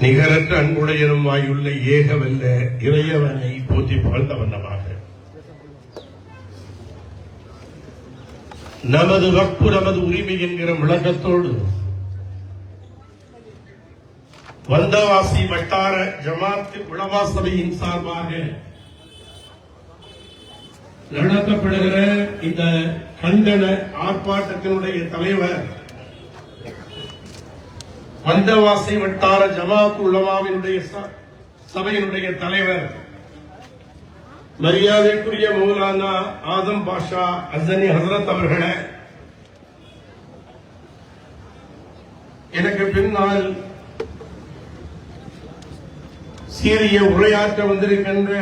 நிகரற்ற அன்புடையனுமாயுள்ள ஏகவல்ல இறையவனை போற்றி புகழ்ந்த வண்ணமாக. நமது வக்பு நமது உரிமை என்கிற விளக்கத்தோடு வந்தவாசி வட்டார ஜமாத்து உளவா சபையின் சார்பாக நடத்தப்படுகிற இந்த கண்டன ஆர்ப்பாட்டத்தினுடைய தலைவர் வந்தவாசி வட்டார ஜமாத் உலமாவினுடைய ச- சபையினுடைய தலைவர் மரியாதைக்குரிய மௌலானா ஆதம் பாஷா அசனி ஹசரத் அவர்களே எனக்கு பின்னால் சீரிய உரையாற்ற வந்திருக்கின்ற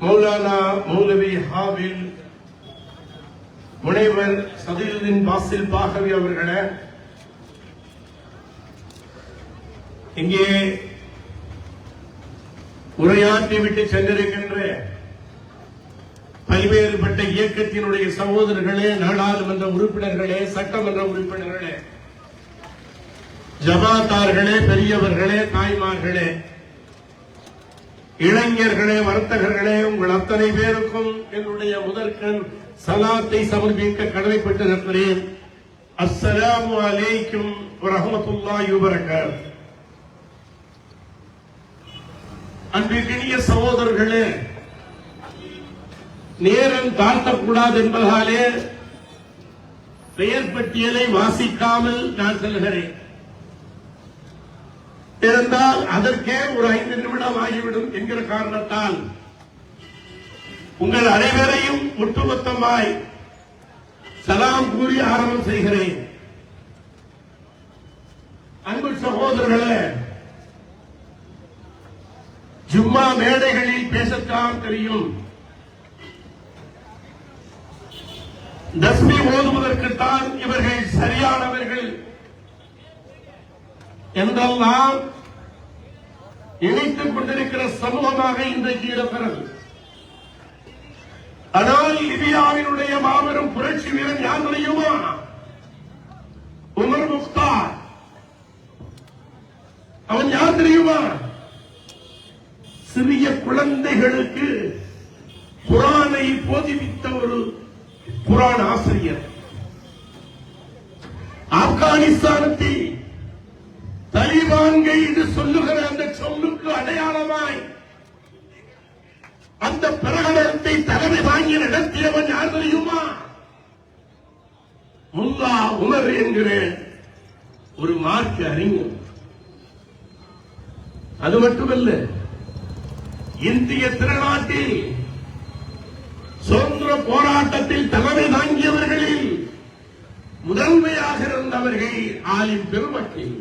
மௌலானா மௌலவி ஹாவில் முனைவர் சதியுதீன் பாசில் பாகவி அவர்களே இங்கே உரையாற்றி விட்டு சென்றிருக்கின்ற பல்வேறுபட்ட இயக்கத்தினுடைய சகோதரர்களே நாடாளுமன்ற உறுப்பினர்களே சட்டமன்ற உறுப்பினர்களே ஜபாத்தார்களே பெரியவர்களே தாய்மார்களே இளைஞர்களே வர்த்தகர்களே உங்கள் அத்தனை பேருக்கும் என்னுடைய முதற்கண் சலாத்தை சமர்ப்பிக்க கடமைப்பட்டு நிற்கிறேன் அஸ்ஸலாமு அலைக்கும் வரஹ்மத்துல்லாஹி வபரகாத்துஹு அன்பிற்கினிய சகோதரர்களே நேரம் தாழ்த்தக்கூடாது என்பதாலே பெயர் பட்டியலை வாசிக்காமல் நான் செல்கிறேன். இருந்தால் அதற்கே ஒரு ஐந்து நிமிடம் ஆகிவிடும் என்கிற காரணத்தால் உங்கள் அனைவரையும் ஒட்டுமொத்தமாய் சலாம் கூறி ஆரம்பம் செய்கிறேன். அன்பு சகோதரர்களே சும்மா மேடைகளில் பேசத்தான் தெரியும். தஸ்மி ஓதுவதற்குத்தான் இவர்கள் சரியானவர்கள். என்றெல்லாம் இணைத்துக் கொண்டிருக்கிற சமூகமாக இன்றைக்கு இடம்பெறது ஆனால் லிபியாவினுடைய மாபெரும் புரட்சி வீரன் யார் தெரியுமா உமர் முக்தார் அவன் யார் தெரியுமா சிறிய குழந்தைகளுக்கு குரானை போதிவித்த ஒரு குரான் ஆசிரியர். ஆப்கானிஸ்தானத்தை தலிபான்கள் என்று சொல்லுகிற அந்த சொல்லுக்கு அடையாளமாய் அந்த பிரகடனத்தை தலைமை வாங்கி நடத்தியவன் யார் தெரியுமா? முல்லா உமர் என்கிற ஒரு மார்க்க அறிஞர். அது மட்டுமல்ல இந்திய திருநாட்டில் சுதந்திர போராட்டத்தில் தலைமை தாங்கியவர்களில் முதன்மையாக இருந்தவர்கள் ஆலிம் பெருமக்கள்.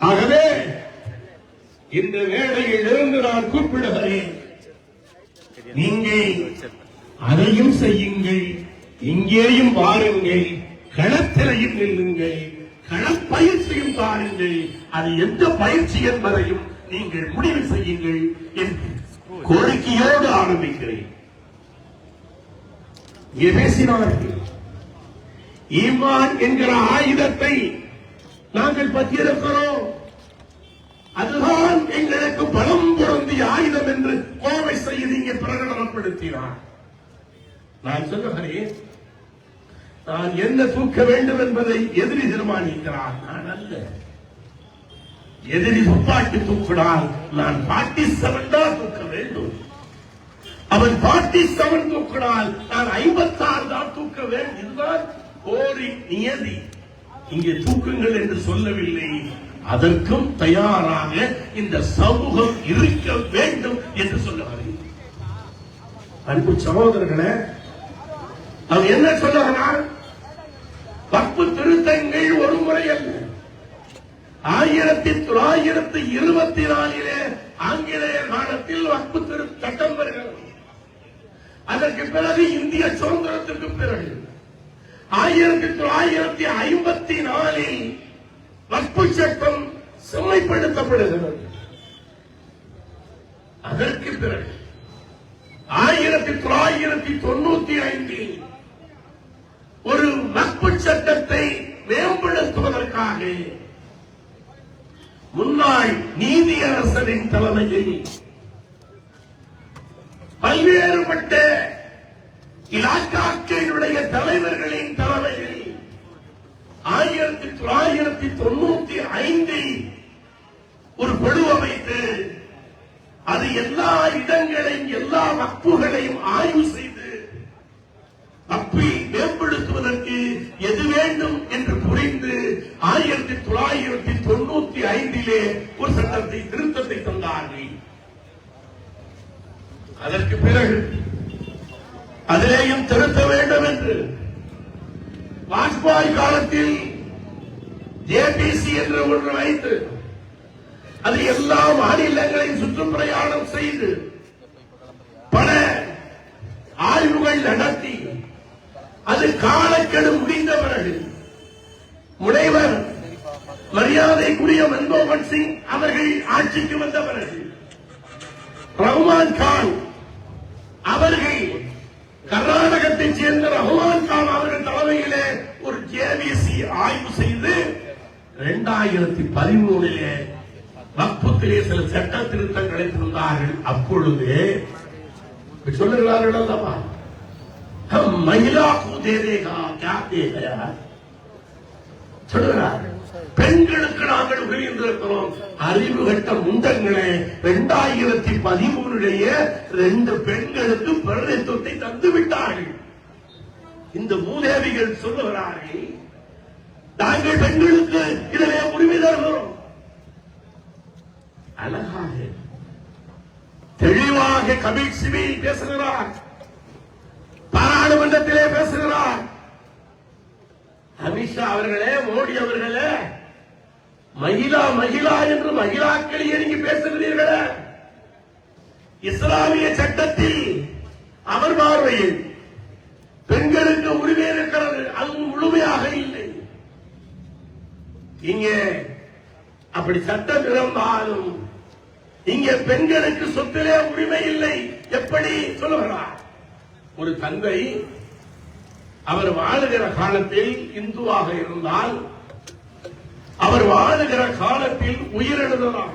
ஆகவே இந்த வேளையில் இருந்து நான் கூப்பிடுகிறேன். நீங்கள் அதையும் செய்யுங்கள் இங்கேயும் வாருங்கள் களத்திலையும் நில்லுங்கள் களப்பயிற்சியும் பாருங்கள் அது எந்த பயிற்சி என்பதையும் நீங்கள் முடிவு செய்யுங்கள் என்று கோரிக்கையோடு ஆரம்பிக்கிறேன். பேசினார்கள் ஈமான் என்கிற ஆயுதத்தை நாங்கள் பற்றியிருக்கிறோம். அதுதான் எங்களுக்கு பலம் பொருந்திய ஆயுதம் என்று கோவை செய்து இங்கே பிரகடனப்படுத்தினார். நான் சொல்லுகிறேன் நான் என்ன தூக்க வேண்டும் என்பதை எதிரி தீர்மானிக்கிறார். நான் அல்ல. எதிரி துப்பாக்கி தூக்கினால் நான் பாட்டி செவன் தான் தூக்க வேண்டும். அவன் பாட்டி செவன் தூக்கினால் நான் ஐம்பத்தாறு தான் தூக்க வேண்டும். இதுதான் போரின் நியதி. இங்கே தூக்குங்கள் என்று சொல்லவில்லை. அதற்கும் தயாராக இந்த சமூகம் இருக்க வேண்டும் என்று சொல்லுகிறேன் அன்பு சகோதரர்களே அவன் என்ன சொல்லுகிறான் பப்பு திருத்தங்கள் ஒரு முறை அல்ல. ஆயிரத்தி தொள்ளாயிரத்தி இருபத்தி நாலிலே ஆங்கிலேய காலத்தில் வக்பு திரு சட்டம் வருகிறது. அதற்கு பிறகு இந்திய சுதந்திரத்திற்கு பிறகு ஆயிரத்தி தொள்ளாயிரத்தி ஐம்பத்தி நாலில் வக்பு சட்டம் செம்மைப்படுத்தப்படுகிறது. அதற்கு பிறகு ஆயிரத்தி தொள்ளாயிரத்தி தொண்ணூத்தி ஐந்தில் ஒரு வக்பு சட்டத்தை மேம்படுத்துவதற்காக முன்னாள் நீதியரசரின் தலைமையில் பல்வேறுபட்ட இலாக்காக்களுடைய தலைவர்களின் தலைமையில் ஆயிரத்தி தொள்ளாயிரத்தி தொண்ணூத்தி ஐந்தில் ஒரு குழு அமைத்து அது எல்லா இடங்களையும் எல்லா வக்குகளையும் ஆய்வு செய்து அப்பி மேம்படுத்துவதற்கு எது வேண்டும் என்று புரிந்து ஆயிரத்தி தொள்ளாயிரத்தி தொண்ணூத்தி ஐந்திலே ஒரு சட்டத்தை திருத்தத்தை தந்தார்கள் அதற்கு பிறகு அதிலேயும் திருத்த வேண்டும் என்று வாஜ்பாய் காலத்தில் ஜேபிசி என்று ஒன்று வைத்து அது எல்லா மாநிலங்களையும் சுற்றுப்பிரயாணம் செய்து பல ஆய்வுகள் நடத்தி அது காலக்கெடு முடிந்த பிறகு முனைவர் மரியாதைக்குரிய மன்மோகன் சிங் அவர்கள் ஆட்சிக்கு வந்த பிறகு ரஹ்மான் கான் அவர்கள் கர்நாடகத்தைச் சேர்ந்த ரஹ்மான் கான் அவர்கள் தலைமையிலே ஒரு ஜேவிசி ஆய்வு செய்து இரண்டாயிரத்தி பதிமூணிலே வக்பத்திலே சில சட்ட திருத்தங்களை தந்தார்கள் அப்பொழுது சொல்லுகிறார்கள் அல்லவா மகிழா கூதேரேகா கா தேகையா பெண்களுக்கு நாங்கள் உயர்ந்திருக்கிறோம் அறிவு கட்ட முந்தங்களே இரண்டாயிரத்தி பதிமூணுடைய ரெண்டு பெண்களுக்கு பிரதித்துவத்தை தந்து விட்டார்கள். இந்த மூதேவிகள் சொல்லுகிறார்கள் நாங்கள் பெண்களுக்கு இதிலே உரிமை தருகிறோம். அழகாக தெளிவாக கபில் சிவி பேசுகிறார். பாராளுமன்றத்திலே பேசுகிறார். அமித்ஷா அவர்களே மோடி அவர்களே மகிழா மகிழா என்று மகிழாக்களியே நீங்க பேசுகிறீர்களே. இஸ்லாமிய சட்டத்தில் அவர் பார்வையில் பெண்களுக்கு உரிமை இருக்கிறது அது முழுமையாக இல்லை. இங்கே அப்படி சட்டம் இருந்தாலும் இங்கே பெண்களுக்கு சொத்திலே உரிமை இல்லை. எப்படி சொல்லுகிறார் ஒரு தந்தை அவர் வாழுகிற காலத்தில் இந்துவாக இருந்தால் அவர் வாழுகிற காலத்தில் உயிரெழுதலாம்.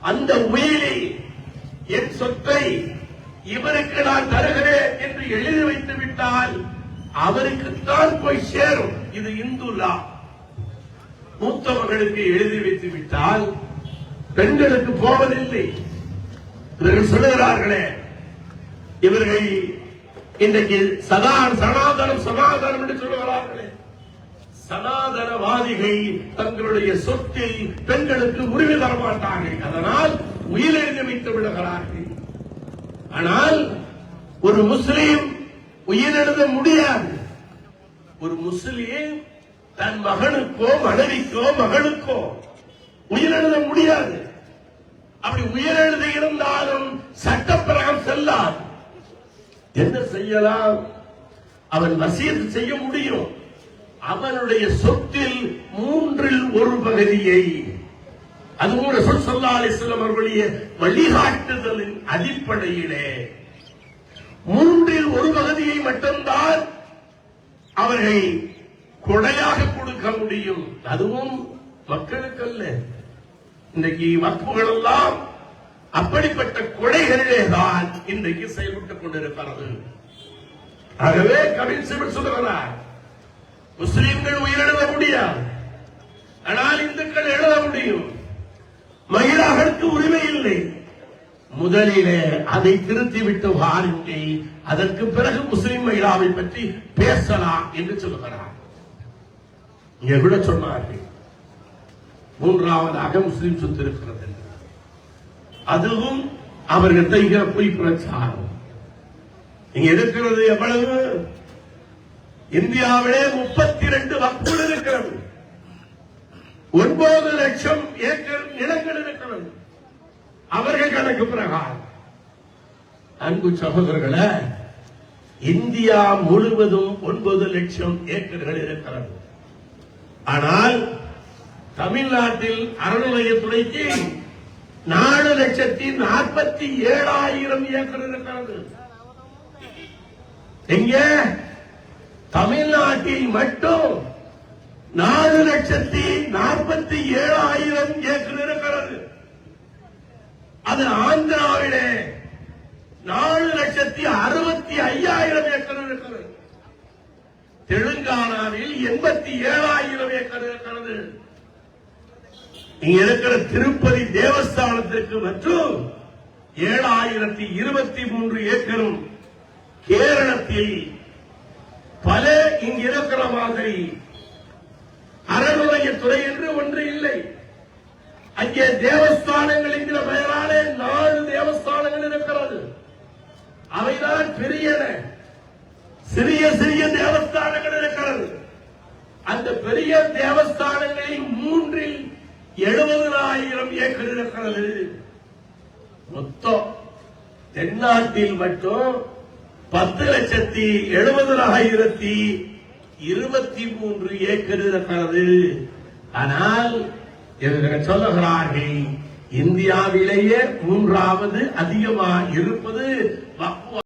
அந்த உயிரை என் சொத்தை இவருக்கு நான் தருகிறேன் என்று எழுதி வைத்து விட்டால் அவருக்குத்தான் போய் சேரும். இது இந்து லா. எழுதி வைத்து விட்டால் பெண்களுக்கு போவதில்லை. இவர்கள் சொல்லுகிறார்களே இவர்கள் இன்றைக்கு சதா சனாதனம் சனாதனம் என்று சொல்லுகிறார்களே. சனாதனவாதிகள் தங்களுடைய சொத்தில் பெண்களுக்கு உரிமை தர மாட்டார்கள் அதனால் உயிரை வைத்து விடுகிறார்கள். ஆனால் ஒரு முஸ்லீம் உயிரெழுத முடியாது. ஒரு முஸ்லீம் தன் மகனுக்கோ மனைவிக்கோ மகளுக்கோ உயிரெழுத முடியாது. அப்படி உயிரெழுதி இருந்தாலும் என்ன செய்யலாம்? அவன் வசியத்து செய்ய முடியும். அவனுடைய சொத்தில் மூன்றில் ஒரு பகுதியை. அது கூட சொல் சொல்லா அலிஸ்லாம் அவர்களுடைய வழிகாட்டுதலின் அடிப்படையிலே. மூன்றில் ஒரு பகுதியை மட்டும்தான் அவர்கள் கொடையாக கொடுக்க முடியும். அதுவும் மக்களுக்கல்ல. இன்றைக்கு வக்குகள் எல்லாம் அப்படிப்பட்ட கொடைகளிலே தான் இன்றைக்கு செயல்பட்டுக் கொண்டிருக்கிறது. ஆகவே கபில் சிபில் சொல்லுகிறார் முஸ்லிம்கள் உயிரிழந்த முடியாது. ஆனால் இந்துக்கள் எழுத முடியும். மகிழாக்களுக்கு உரிமை இல்லை. முதலிலே அதை திருத்திவிட்டு வாருங்கள். அதற்கு பிறகு முஸ்லிம் மகிழாவை பற்றி பேசலாம் என்று சொல்லுகிறார். இங்கே கூட சொன்னார்கள் மூன்றாவதாக முஸ்லிம் சொத்து இருக்கிறது. அதுவும் அவர்கள் செய்கிற பொய் பிரச்சாரம். இங்க இருக்கிறது எவ்வளவு? இந்தியாவிலே முப்பத்தி ரெண்டு வக்குள் இருக்கிறது. ஒன்பது லட்சம் ஏக்கர் நிலங்கள் இருக்கிறது. அவர்கள் கணக்கு பிரகாரம். அன்பு சகோதரர்களை இந்தியா முழுவதும் ஒன்பது லட்சம் ஏக்கர்கள் இருக்கிறது. ஆனால் தமிழ்நாட்டில் அறநிலையத்துறைக்கு நாலு லட்சத்தி நாற்பத்தி ஏழாயிரம் ஏக்கர் இருக்கிறது. எங்க? தமிழ்நாட்டில் மட்டும் நாலு லட்சத்தி நாற்பத்தி ஏழாயிரம் ஏக்கர் இருக்கிறது. அது ஆந்திராவிலே நாலு லட்சத்தி அறுபத்தி ஐயாயிரம் ஏக்கர் இருக்கிறது. தெலுங்கானாவில் எண்பத்தி ஏழாயிரம் ஏக்கர் இருக்கிறது. இங்க இருக்கிற திருப்பதி தேவஸ்தானத்திற்கு மற்றும் ஏழாயிரத்தி இருபத்தி மூன்று ஏக்கரும் கேரளத்தில் பல இங்க இருக்கிற மாதிரி அறநிலையத்துறை என்று ஒன்று இல்லை. அங்கே தேவஸ்தானங்கள் என்கிற பெயராலே நாலு தேவஸ்தானங்கள் இருக்கிறது. அவைதான் பெரியன சிறிய சிறிய தேவஸ்தானங்கள் இருக்கிறது. அந்த பெரிய தேவஸ்தானங்களில் மூன்றில் எழுபதாயிரம் ஏக்கர் இருக்கிறது. மொத்தம் தென்னாட்டில் மட்டும் பத்து லட்சத்தி எழுபதாயிரத்தி இருபத்தி மூன்று ஏக்கர் இருக்கிறது. ஆனால் சொல்லுகிறார்கள் இந்தியாவிலேயே மூன்றாவது அதிகமாக இருப்பது